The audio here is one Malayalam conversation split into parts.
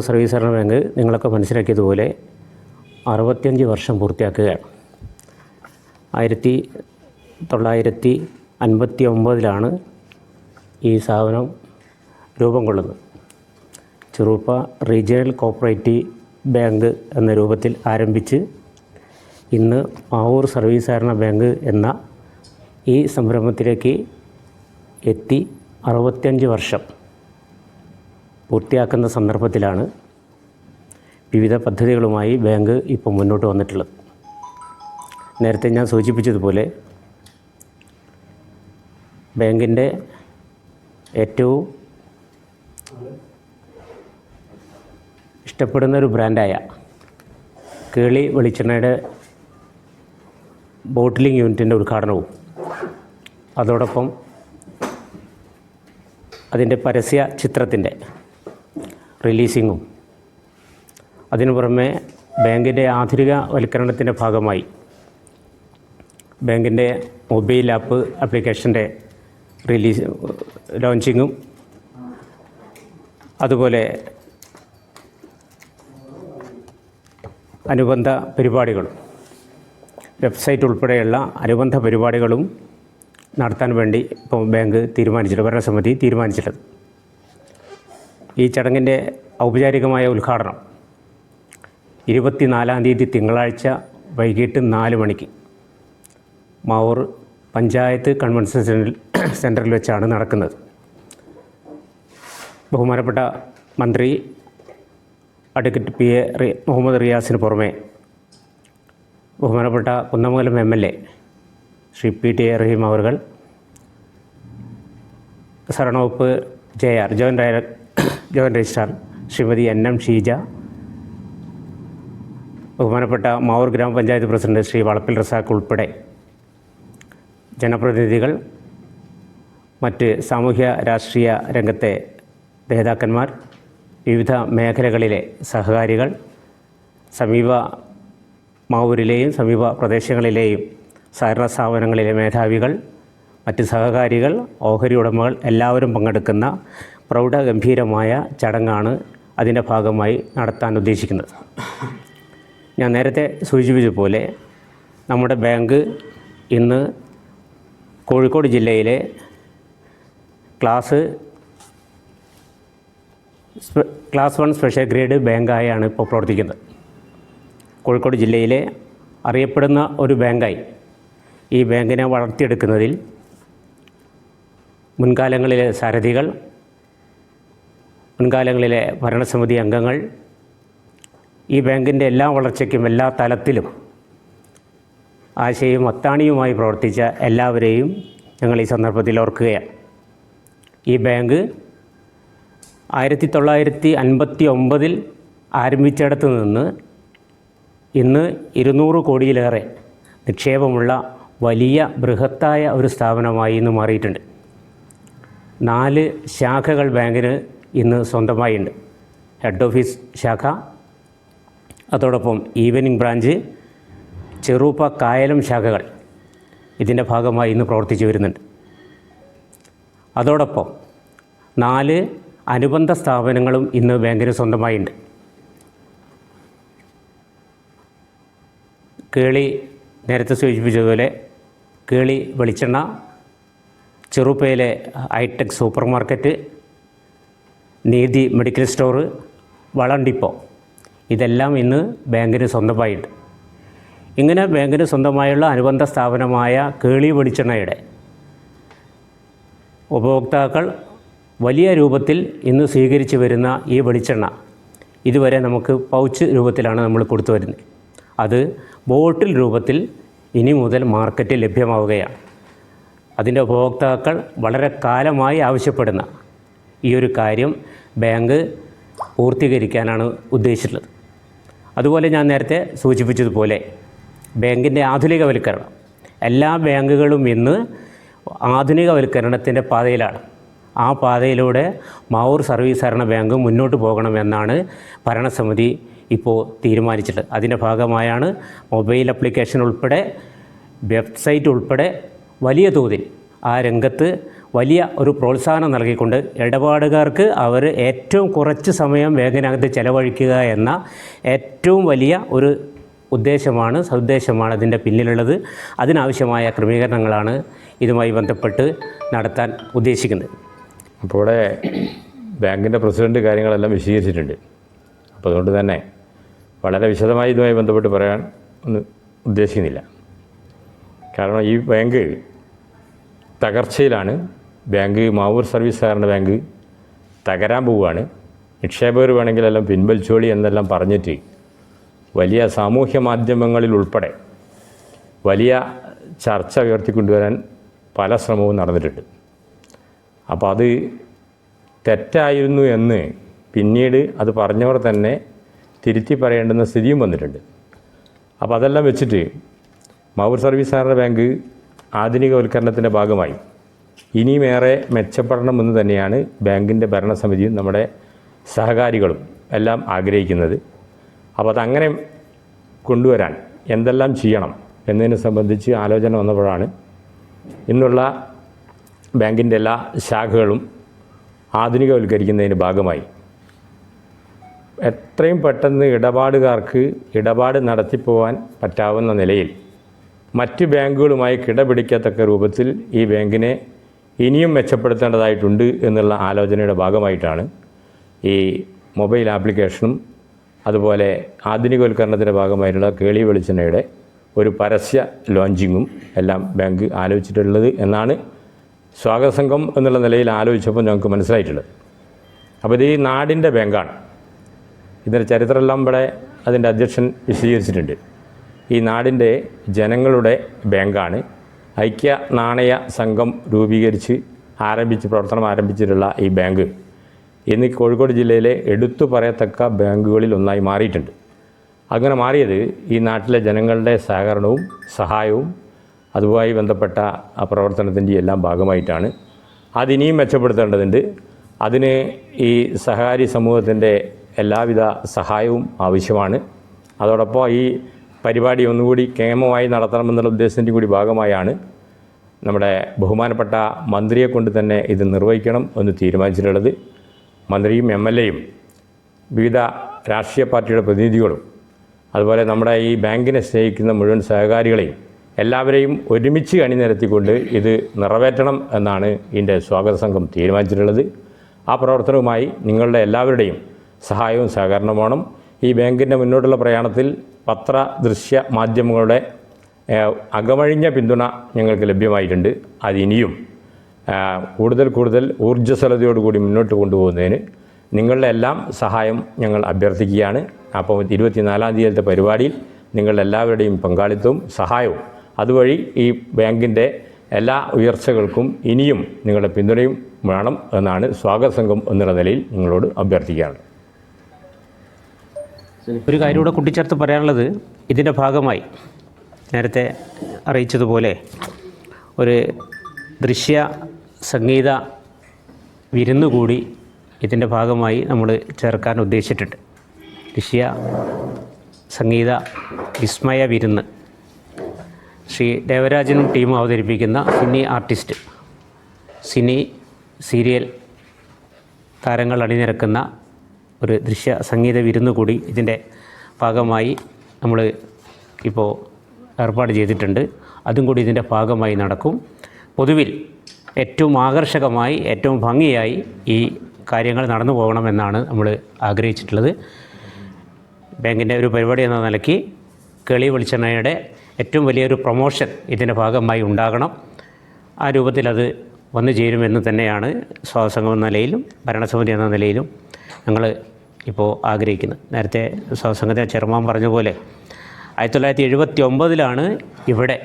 സർവീസ് സഹകരണ ബാങ്ക് നിങ്ങളൊക്കെ മനസ്സിലാക്കിയതുപോലെ അറുപത്തിയഞ്ച് വർഷം പൂർത്തിയാക്കുകയാണ് ആയിരത്തി തൊള്ളായിരത്തി അൻപത്തി ഒമ്പതിലാണ് ഈ സ്ഥാപനം രൂപം കൊള്ളുന്നത്. ചെറുപ്പ റീജിയണൽ കോപ്പറേറ്റീവ് ബാങ്ക് എന്ന രൂപത്തിൽ ആരംഭിച്ച് ഇന്ന് മാവൂർ സർവീസ് സഹകരണ ബാങ്ക് എന്ന ഈ സംരംഭത്തിലേക്ക് എത്തി അറുപത്തിയഞ്ച് വർഷം. പൂർത്തിയാക്കുന്ന സന്ദർഭത്തിലാണ് വിവിധ പദ്ധതികളുമായി ബാങ്ക് ഇപ്പോൾ മുന്നോട്ട് വന്നിട്ടുള്ളത്. നേരത്തെ ഞാൻ സൂചിപ്പിച്ചതുപോലെ ബാങ്കിന്റെ ഏറ്റവും ഇഷ്ടപ്പെടുന്ന ഒരു ബ്രാൻഡായ കേളി വെളിച്ചെണ്ണയുടെ ബോട്ടിലിംഗ് യൂണിറ്റിന്റെ ഉദ്ഘാടനവും അതോടൊപ്പം അതിന്റെ പരസ്യ ചിത്രത്തിന്റെ റിലീസിങ്ങും അതിനു പുറമെ ബാങ്കിന്റെ ആധുനിക വൽക്കരണത്തിന്റെ ഭാഗമായി ബാങ്കിന്റെ മൊബൈൽ ആപ്പ് ആപ്ലിക്കേഷന്റെ റിലീസ് ലോഞ്ചിങ്ങും അതുപോലെ അനുബന്ധ പരിപാടികളും വെബ്സൈറ്റ് ഉൾപ്പെടെയുള്ള അനുബന്ധ പരിപാടികളും നടത്താൻ വേണ്ടി ഇപ്പോൾ ബാങ്ക് തീരുമാനിച്ചിട്ടുണ്ട് ഭരണസമിതി തീരുമാനിച്ചിട്ടുള്ളത് ഈ ചടങ്ങിന്റെ ഔപചാരികമായ ഉദ്ഘാടനം. ഇരുപത്തിനാലാം തീയതി തിങ്കളാഴ്ച വൈകിട്ട് നാല് മണിക്ക് മാവൂർ പഞ്ചായത്ത് കൺവെൻഷൻ സെന്ററിൽ സെന്ററിൽ വെച്ചാണ് നടക്കുന്നത്. ബഹുമാനപ്പെട്ട മന്ത്രി അഡ്വക്കേറ്റ് പി എ മുഹമ്മദ് റിയാസിന് പുറമെ ബഹുമാനപ്പെട്ട Kunnamangalam M L A Shri P T A Raheem അവർ സരണവകുപ്പ് J R joint ഡയറ joint registrar Shrimati N M Sheeja ബഹുമാനപ്പെട്ട മാവൂർ ഗ്രാമപഞ്ചായത്ത് പ്രസിഡന്റ് ശ്രീ വളപ്പിൽ റസാഖ് ഉൾപ്പെടെ ജനപ്രതിനിധികൾ മറ്റ് സാമൂഹ്യ രാഷ്ട്രീയ രംഗത്തെ നേതാക്കന്മാർ വിവിധ മേഖലകളിലെ സഹകാരികൾ സമീപ മാവൂരിലെയും സമീപ പ്രദേശങ്ങളിലെയും സഹകരണ സ്ഥാപനങ്ങളിലെ മേധാവികൾ മറ്റ് സഹകാരികൾ ഓഹരി ഉടമകൾ എല്ലാവരും പങ്കെടുക്കുന്ന പ്രൗഢഗംഭീരമായ ചടങ്ങാണ് അതിന്റെ ഭാഗമായി നടത്താൻ ഉദ്ദേശിക്കുന്നത്. ഞാൻ നേരത്തെ സൂചിപ്പിച്ചതുപോലെ നമ്മുടെ ബാങ്ക് ഇന്ന് കോഴിക്കോട് ജില്ലയിലെ class class one special grade ബാങ്കായാണ് ഇപ്പോൾ പ്രവർത്തിക്കുന്നത്. കോഴിക്കോട് ജില്ലയിലെ അറിയപ്പെടുന്ന ഒരു ബാങ്കായി ഈ ബാങ്കിനെ വളർത്തിയെടുക്കുന്നതിൽ മുൻകാലങ്ങളിലെ സാരഥികൾ മുൻകാലങ്ങളിലെ ഭരണസമിതി അംഗങ്ങൾ ഈ ബാങ്കിന്റെ എല്ലാ വളർച്ചയ്ക്കും എല്ലാ തലത്തിലും ആശയും അത്താണിയുമായി പ്രവർത്തിച്ച എല്ലാവരെയും ഞങ്ങൾ ഈ സന്ദർഭത്തിൽ ഓർക്കുകയാണ്. ഈ ബാങ്ക് ആയിരത്തി തൊള്ളായിരത്തി അൻപത്തി ഒമ്പതിൽ ആരംഭിച്ചിടത്ത് നിന്ന് ഇന്ന് ഇരുന്നൂറ് കോടിയിലേറെ നിക്ഷേപമുള്ള വലിയ ബൃഹത്തായ ഒരു സ്ഥാപനമായി ഇന്ന് മാറിയിട്ടുണ്ട്. നാല് ശാഖകൾ ബാങ്കിന് ഇന്ന് സ്വന്തമായിട്ടുണ്ട് ഹെഡ് ഓഫീസ് ശാഖ അതോടൊപ്പം ഈവനിംഗ് ബ്രാഞ്ച് ചെറുപ്പ കായലും ശാഖകൾ ഇതിന്റെ ഭാഗമായി ഇന്ന് പ്രവർത്തിച്ചു വരുന്നുണ്ട്. അതോടൊപ്പം നാല് അനുബന്ധ സ്ഥാപനങ്ങളും ഇന്ന് ബാങ്കിന് സ്വന്തമായിട്ടുണ്ട് കേളി നേരത്തെ സൂചിപ്പിച്ചതുപോലെ കേളി വെളിച്ചെണ്ണ ചെറുപ്പയിലെ hitech super market Neethi medical store വളം ഡിപ്പോ ഇതെല്ലാം ഇന്ന് ബാങ്കിന് സ്വന്തമായിട്ട്. ഇങ്ങനെ ബാങ്കിന് സ്വന്തമായുള്ള അനുബന്ധ സ്ഥാപനമായ കേളി വെളിച്ചെണ്ണയുടെ ഉപഭോക്താക്കൾ വലിയ രൂപത്തിൽ ഇന്ന് സ്വീകരിച്ചു വരുന്ന ഈ വെളിച്ചെണ്ണ ഇതുവരെ നമുക്ക് പൗച്ച് രൂപത്തിലാണ് നമ്മൾ കൊടുത്തു വരുന്നത്. അത് ബോട്ടിൽ രൂപത്തിൽ ഇനി മുതൽ മാർക്കറ്റിൽ ലഭ്യമാവുകയാണ്. അതിന്റെ ഉപഭോക്താക്കൾ വളരെ കാലമായി ആവശ്യപ്പെടുന്ന ഈ ഒരു കാര്യം ബാങ്ക് പൂർത്തീകരിക്കാനാണ് ഉദ്ദേശിച്ചിട്ടുള്ളത്. അതുപോലെ ഞാൻ നേരത്തെ സൂചിപ്പിച്ചതുപോലെ ബാങ്കിന്റെ ആധുനികവൽക്കരണം. എല്ലാ ബാങ്കുകളും ഇന്ന് ആധുനികവൽക്കരണത്തിന്റെ പാതയിലാണ്. ആ പാതയിലൂടെ മാവൂർ സർവീസ് ബാങ്ക് മുന്നോട്ട് പോകണമെന്നാണ് ഭരണസമിതി ഇപ്പോൾ തീരുമാനിച്ചിട്ടുള്ളത്. അതിന്റെ ഭാഗമായാണ് മൊബൈൽ ആപ്ലിക്കേഷൻ ഉൾപ്പെടെ വെബ്സൈറ്റ് ഉൾപ്പെടെ വലിയ തോതിൽ ആ രംഗത്ത് വലിയ ഒരു പ്രോത്സാഹനം നൽകിക്കൊണ്ട് ഇടപാടുകാർക്ക് അവർ ഏറ്റവും കുറച്ച് സമയം ബാങ്കിനകത്ത് ചെലവഴിക്കുക എന്ന ഏറ്റവും വലിയ ഒരു ഉദ്ദേശമാണ് സൗദ്ദേശമാണ് അതിന്റെ പിന്നിലുള്ളത്. അതിനാവശ്യമായ ക്രമീകരണങ്ങളാണ് ഇതുമായി ബന്ധപ്പെട്ട് നടത്താൻ ഉദ്ദേശിക്കുന്നത്. അപ്പോൾ ഇവിടെ ബാങ്കിന്റെ പ്രസിഡന്റ് കാര്യങ്ങളെല്ലാം വിശദീകരിച്ചിട്ടുണ്ട്. അപ്പോൾ അതുകൊണ്ട് തന്നെ വളരെ വിശദമായി ഇതുമായി ബന്ധപ്പെട്ട് പറയാൻ ഒന്നും ഉദ്ദേശിക്കുന്നില്ല. കാരണം ഈ ബാങ്ക് തകർച്ചയിലാണ്. ബാങ്ക് മാവൂർ സർവീസ് സഹകരണ ബാങ്ക് തകരാൻ പോവുകയാണ്. നിക്ഷേപകർ വേണമെങ്കിലെല്ലാം പിൻവലിച്ചോളി എന്നെല്ലാം പറഞ്ഞിട്ട് വലിയ സാമൂഹ്യ മാധ്യമങ്ങളിൽ ഉൾപ്പെടെ വലിയ ചർച്ച ഉയർത്തിക്കൊണ്ടുവരാൻ പല ശ്രമവും നടന്നിട്ടുണ്ട്. അപ്പോൾ അത് തെറ്റായിരുന്നു എന്ന് പിന്നീട് അത് പറഞ്ഞവർ തന്നെ തിരുത്തി പറയേണ്ടുന്ന സ്ഥിതിയും വന്നിട്ടുണ്ട്. അപ്പോൾ അതെല്ലാം വെച്ചിട്ട് മാവൂർ സർവീസ് സഹകരണ ബാങ്ക് ആധുനികവൽക്കരണത്തിന്റെ ഭാഗമായി. ഇനിയുമേറെ മെച്ചപ്പെടണമെന്ന് തന്നെയാണ് ബാങ്കിന്റെ ഭരണസമിതിയും നമ്മുടെ സഹകാരികളും എല്ലാം ആഗ്രഹിക്കുന്നത്. അപ്പോൾ അതങ്ങനെ കൊണ്ടുവരാൻ എന്തെല്ലാം ചെയ്യണം എന്നതിനെ സംബന്ധിച്ച് ആലോചന വന്നപ്പോഴാണ് ഇന്നുള്ള ബാങ്കിന്റെ എല്ലാ ശാഖകളും ആധുനികവൽക്കരിക്കുന്നതിന് ഭാഗമായി. എത്രയും പെട്ടെന്ന് ഇടപാടുകാർക്ക് ഇടപാട് നടത്തിപ്പോവാൻ പറ്റാവുന്ന നിലയിൽ മറ്റ് ബാങ്കുകളുമായി കിടപിടിക്കത്തക്ക രൂപത്തിൽ ഈ ബാങ്കിനെ ഇനിയും മെച്ചപ്പെടുത്തേണ്ടതായിട്ടുണ്ട് എന്നുള്ള ആലോചനയുടെ ഭാഗമായിട്ടാണ് ഈ മൊബൈൽ ആപ്ലിക്കേഷനും അതുപോലെ ആധുനികവൽക്കരണത്തിന്റെ ഭാഗമായിട്ടുള്ള കേളി വെളിച്ചെണ്ണയുടെ ഒരു പരസ്യ ലോഞ്ചിങ്ങും എല്ലാം ബാങ്ക് ആലോചിച്ചിട്ടുള്ളത് എന്നാണ് സ്വാഗത സംഘം എന്നുള്ള നിലയിൽ ആലോചിച്ചപ്പോൾ ഞങ്ങൾക്ക് മനസ്സിലായിട്ടുള്ളത്. അപ്പോൾ ഇത് ഈ നാടിന്റെ ബാങ്കാണ്. ഇതിന്റെ ചരിത്രമെല്ലാം ഇവിടെ അതിന്റെ അധ്യക്ഷൻ വിശദീകരിച്ചിട്ടുണ്ട്. ഈ നാടിന്റെ ജനങ്ങളുടെ ബാങ്കാണ്. ഐക്യ നാണയ സംഘം രൂപീകരിച്ച് ആരംഭിച്ച് പ്രവർത്തനം ആരംഭിച്ചിട്ടുള്ള ഈ ബാങ്ക് ഇന്ന് കോഴിക്കോട് ജില്ലയിലെ എടുത്തു പറയത്തക്ക ബാങ്കുകളിൽ ഒന്നായി മാറിയിട്ടുണ്ട്. അങ്ങനെ മാറിയത് ഈ നാട്ടിലെ ജനങ്ങളുടെ സഹകരണവും സഹായവും അതുമായി ബന്ധപ്പെട്ട ആ പ്രവർത്തനത്തിന്റെ എല്ലാം ഭാഗമായിട്ടാണ്. അതിനിയും മെച്ചപ്പെടുത്തേണ്ടതുണ്ട്. അതിന് ഈ സഹകാരി സമൂഹത്തിന്റെ എല്ലാവിധ സഹായവും ആവശ്യമാണ്. അതോടൊപ്പം ഈ പരിപാടി ഒന്നുകൂടി കേമമായി നടത്തണമെന്നുള്ള ഉദ്ദേശത്തിന്റെ കൂടി ഭാഗമായാണ് നമ്മുടെ ബഹുമാനപ്പെട്ട മന്ത്രിയെ കൊണ്ട് തന്നെ ഇത് നിർവഹിക്കണം എന്ന് തീരുമാനിച്ചിട്ടുള്ളത്. മന്ത്രിയും എം എൽ എയും വിവിധ രാഷ്ട്രീയ പാർട്ടിയുടെ പ്രതിനിധികളും അതുപോലെ നമ്മുടെ ഈ ബാങ്കിനെ സ്നേഹിക്കുന്ന മുഴുവൻ സഹകാരികളെയും എല്ലാവരെയും ഒരുമിച്ച് അണിനിരത്തിക്കൊണ്ട് ഇത് നിറവേറ്റണം എന്നാണ് ഇതിന്റെ സ്വാഗത സംഘം തീരുമാനിച്ചിട്ടുള്ളത്. ആ പ്രവർത്തനവുമായി നിങ്ങളുടെ എല്ലാവരുടെയും സഹായവും സഹകരണവും വേണം. ഈ ബാങ്കിന്റെ മുന്നോട്ടുള്ള പ്രയാണത്തിൽ പത്ര ദൃശ്യ മാധ്യമങ്ങളുടെ അകമഴിഞ്ഞ പിന്തുണ ഞങ്ങൾക്ക് ലഭ്യമായിട്ടുണ്ട്. അതിനിയും കൂടുതൽ കൂടുതൽ ഊർജസ്വലതയോടുകൂടി മുന്നോട്ട് കൊണ്ടുപോകുന്നതിന് നിങ്ങളുടെ എല്ലാം സഹായം ഞങ്ങൾ അഭ്യർത്ഥിക്കുകയാണ്. അപ്പോൾ ഇരുപത്തിനാലാം തീയതിയിലത്തെ പരിപാടിയിൽ നിങ്ങളുടെ എല്ലാവരുടെയും പങ്കാളിത്തവും സഹായവും. അതുവഴി ഈ ബാങ്കിന്റെ എല്ലാ ഉയർച്ചകൾക്കും ഇനിയും നിങ്ങളുടെ പിന്തുണയും വേണം എന്നാണ് സ്വാഗത സംഘം എന്നുള്ള നിലയിൽ നിങ്ങളോട് അഭ്യർത്ഥിക്കുകയാണ് ഒരു കാര്യം കൂടെ കൂട്ടിച്ചേർത്ത് പറയാനുള്ളത് ഇതിന്റെ ഭാഗമായി നേരത്തെ അറിയിച്ചതുപോലെ ഒരു ദൃശ്യ സംഗീത വിരുന്നുകൂടി ഇതിന്റെ ഭാഗമായി നമ്മൾ ചേർക്കാൻ ഉദ്ദേശിച്ചിട്ടുണ്ട്. ദൃശ്യ സംഗീത വിസ്മയ വിരുന്ന്. ശ്രീ ദേവരാജനും ടീമും അവതരിപ്പിക്കുന്ന സിനി ആർട്ടിസ്റ്റ് സിനി സീരിയൽ താരങ്ങൾ അണിനിരക്കുന്ന ഒരു ദൃശ്യ സംഗീത വിരുന്ന് കൂടി ഇതിന്റെ ഭാഗമായി നമ്മൾ ഇപ്പോൾ ഏർപ്പാട് ചെയ്തിട്ടുണ്ട്. അതും കൂടി ഇതിന്റെ ഭാഗമായി നടക്കും. പൊതുവിൽ ഏറ്റവും ആകർഷകമായി ഏറ്റവും ഭംഗിയായി ഈ കാര്യങ്ങൾ നടന്നു പോകണമെന്നാണ് നമ്മൾ ആഗ്രഹിച്ചിട്ടുള്ളത്. ബാങ്കിന്റെ ഒരു പരിപാടി എന്ന നിലയ്ക്ക് കേളി വെളിച്ചെണ്ണയുടെ ഏറ്റവും വലിയൊരു പ്രൊമോഷൻ ഇതിന്റെ ഭാഗമായി ഉണ്ടാകണം. ആ രൂപത്തിൽ അത് വന്നു ചേരുമെന്ന് തന്നെയാണ് സ്വാസംഗം എന്ന നിലയിലും ഭരണസമിതി എന്ന നിലയിലും ഞങ്ങൾ ഇപ്പോൾ ആഗ്രഹിക്കുന്നത്. നേരത്തെ സ്വാസംഘത്തെ ചെയർമാൻ പറഞ്ഞ പോലെ ആയിരത്തി തൊള്ളായിരത്തി എഴുപത്തി ഒമ്പതിലാണ് ഇവിടെ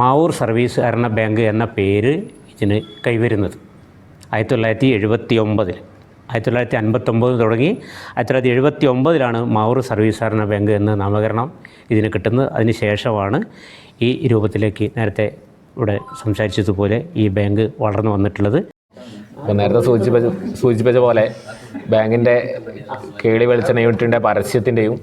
മാവൂർ സർവീസ് സഹകരണ ബാങ്ക് എന്ന പേര് ഇതിന് കൈവരുന്നത്. ആയിരത്തി തൊള്ളായിരത്തി എഴുപത്തി ഒമ്പതിൽ ആയിരത്തി തൊള്ളായിരത്തി അൻപത്തൊമ്പത് തുടങ്ങി ആയിരത്തി തൊള്ളായിരത്തി എഴുപത്തി ഒമ്പതിലാണ് മാവൂർ സർവീസ് സഹകരണ ബാങ്ക് എന്ന നാമകരണം ഇതിന് കിട്ടുന്നത്. അതിന് ശേഷമാണ് ഈ രൂപത്തിലേക്ക് നേരത്തെ ഇവിടെ സംസാരിച്ചതുപോലെ ഈ ബാങ്ക് വളർന്നു വന്നിട്ടുള്ളത്. അപ്പോൾ നേരത്തെ സൂചിപ്പിച്ച സൂചിപ്പിച്ച പോലെ ബാങ്കിന്റെ കേളി വെളിച്ചെണ്ണ യൂണിറ്റിന്റെ പരസ്യത്തിന്റെയും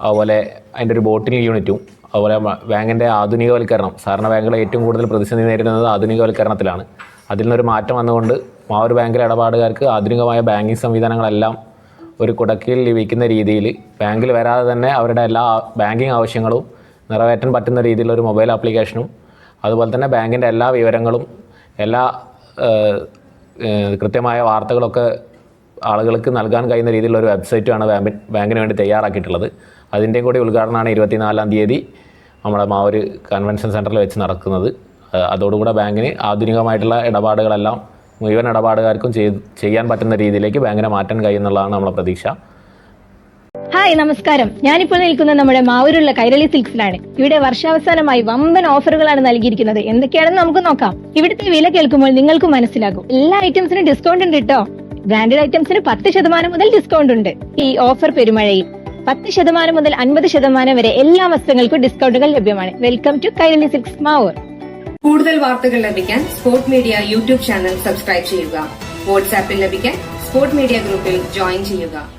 അതുപോലെ അതിന്റെ ഒരു ബോട്ടിംഗ് യൂണിറ്റും അതുപോലെ ബാങ്കിന്റെ ആധുനികവൽക്കരണം സാധാരണ ബാങ്കുകൾ ഏറ്റവും കൂടുതൽ പ്രതിസന്ധി നേരിടുന്നത് ആധുനികവൽക്കരണത്തിലാണ്. അതിൽ നിന്നൊരു മാറ്റം വന്നുകൊണ്ട് ആ ഒരു ബാങ്കിലെ ഇടപാടുകാർക്ക് ആധുനികമായ ബാങ്കിങ് സംവിധാനങ്ങളെല്ലാം ഒരു കുടക്കീഴിൽ ലഭിക്കുന്ന രീതിയിൽ ബാങ്കിൽ വരാതെ തന്നെ അവരുടെ എല്ലാ ബാങ്കിങ് ആവശ്യങ്ങളും നിറവേറ്റാൻ പറ്റുന്ന രീതിയിലുള്ള ഒരു മൊബൈൽ ആപ്ലിക്കേഷനും അതുപോലെ തന്നെ ബാങ്കിന്റെ എല്ലാ വിവരങ്ങളും എല്ലാ കൃത്യമായ വാർത്തകളൊക്കെ ആളുകൾക്ക് നൽകാൻ കഴിയുന്ന രീതിയിലുള്ള ഒരു വെബ്സൈറ്റുമാണ് ബാങ്കി ബാങ്കിന് വേണ്ടി തയ്യാറാക്കിയിട്ടുള്ളത്. അതിന്റെയും കൂടി ഉദ്ഘാടനമാണ് ഇരുപത്തിനാലാം തീയതി നമ്മുടെ മാവൂർ കൺവെൻഷൻ സെന്ററിൽ വെച്ച് നടക്കുന്നത്. അതോടുകൂടെ ബാങ്കിന് ആധുനികമായിട്ടുള്ള ഇടപാടുകളെല്ലാം മുഴുവൻ ഇടപാടുകാർക്കും ചെയ്യാൻ പറ്റുന്ന രീതിയിലേക്ക് ബാങ്കിനെ മാറ്റാൻ കഴിയുന്നുള്ളതാണ് നമ്മുടെ പ്രതീക്ഷ. ഹായ് നമസ്കാരം. ഞാനിപ്പോൾ നിൽക്കുന്നത് നമ്മുടെ മാവൂരുള്ള കൈരളി സിൽക്സിലാണ്. ഇവിടെ വർഷാവസാനമായി വമ്പൻ ഓഫറുകളാണ് നൽകിയിരിക്കുന്നത്. എന്തൊക്കെയാണെന്ന് നമുക്ക് നോക്കാം. ഇവിടുത്തെ വില കേൾക്കുമ്പോൾ നിങ്ങൾക്ക് മനസ്സിലാകും. എല്ലാ ഐറ്റംസിനും ഡിസ്കൗണ്ട് ഉണ്ട് കേട്ടോ ബ്രാൻഡഡ് ഐറ്റംസിന് പത്ത് ശതമാനം മുതൽ ഡിസ്കൗണ്ട് ഉണ്ട്. ഈ ഓഫർ പെരുമഴയിൽ പത്ത് ശതമാനം മുതൽ അൻപത് ശതമാനം വരെ എല്ലാ വസ്ത്രങ്ങൾക്കും ഡിസ്കൗണ്ടുകൾ ലഭ്യമാണ്. Welcome to Kairali silks Mavoor. കൂടുതൽ വാർത്തകൾ ലഭിക്കാൻ sport media YouTube channel subscribe ചെയ്യുക. വാട്സാപ്പിൽ ലഭിക്കാൻ സ്പോർട് മീഡിയ ഗ്രൂപ്പിൽ ജോയിൻ ചെയ്യുക.